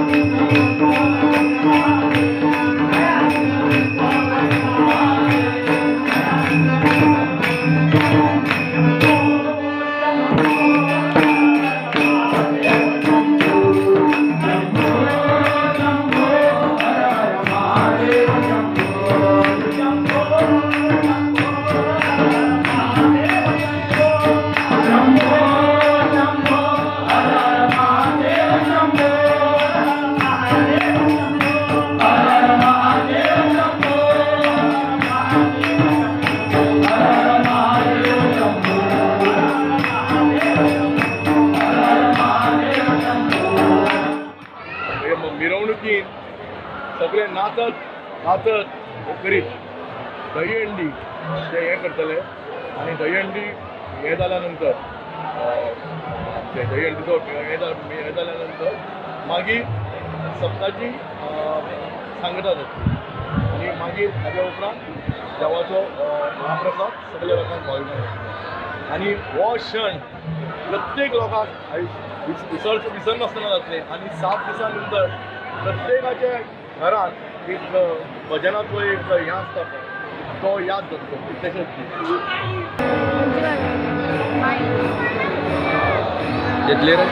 हे नाचत नाचत हे करीत दहीहंडी ते हे करतले. आणि दहीहंडी हे जाल्या नंतर ते दहीहंडीचो हे हे जाल्या नंतर मागीर सप्ताची सांगता जातली आणि मागीर हाज्या उपरांत देवाचो महाप्रसाद सगळ्या लोकांक पावयलो आणि हो क्षण प्रत्येक लोकांक आयज विस- विसर विसरनासतना जातले आणि सात दिसां नंतर प्रत्येकाच्या घरांत एक भजनाचो एक हें आसता पळय, तो याद जातलो तशेंच घेतले रे.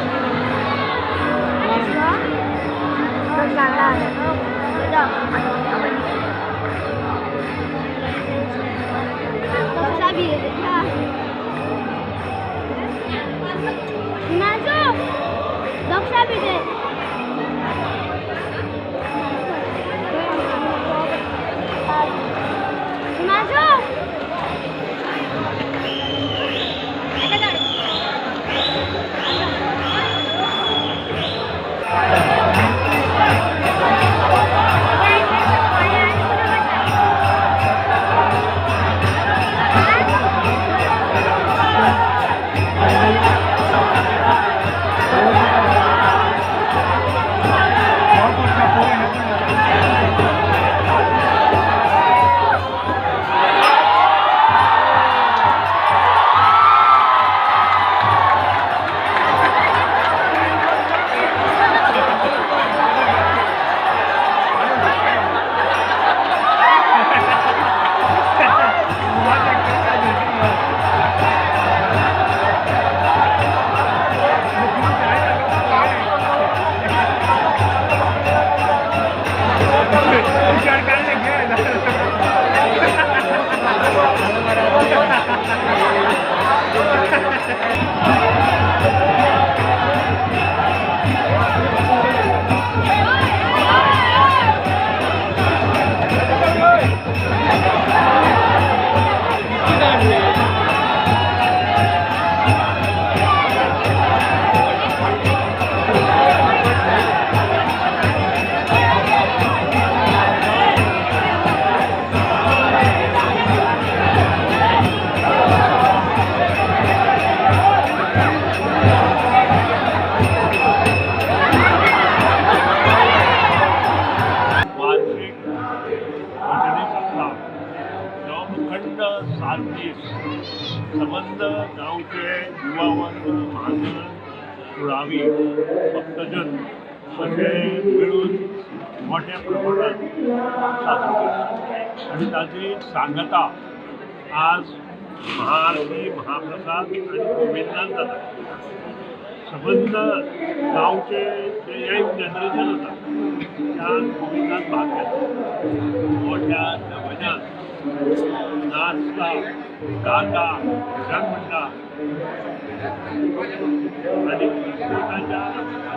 दक्षा पिठे. माझं सात संबंध गावचे युवा वर्ग महाजन भक्तजन असे मिळून मोठ्या प्रमाणात करतात आणि ताची सांगता आज महाआरती महाप्रसाद आणि गोविंदान जाता संबंध गावचे जे यंग जनरेशन आसा त्या गोविंदान भाग घेता मोठ्या दबाज्यान नाचता गाता भजन म्हणटा आणि एकमेकांच्या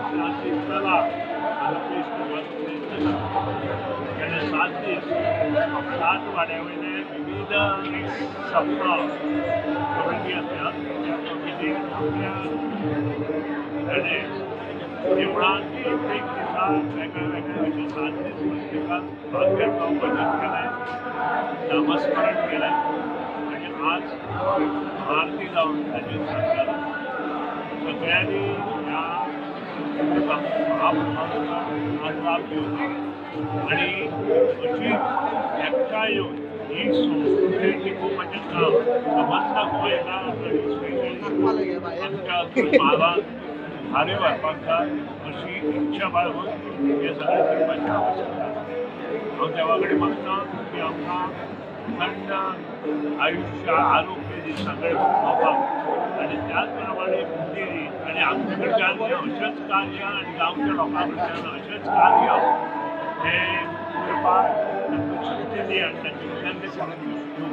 सांस्कृतिक कला आणि फेस्टिवल गेले सात दीस सात वाड्या वयले विविध सप्ताह कमिटी आसा त्या कमिटीन आपल्या गणेश देवळांत प्रत्येक दिसा वेगळे वेगळे अशे सात दीस प्रत्येकान भाग घेतलो भजन आणि आज आरती लावून त्याची सांगता सगळ्यांनी ह्या महाप्रसादाचा आज लाभ आणि अशी एकठांय येऊन ही संस्कृती टिकोवपाचें म्हणजे, काम समजता गोंयकार आणि स्पेशली आमच्या गोंय भागांत भारे अशी इच्छा बाळगून हे सगळें करपाची आवश्यकता की आमकां थंड आयुष्य आरोग्य दी सगळें भोगोवपाक आनी त्याच प्रमाणे बुद्धी दी आनी आमचे कार्य आणि गावच्या लोकांकडच्या कडच्यान कार्य हे करपाक तांकां शक्ती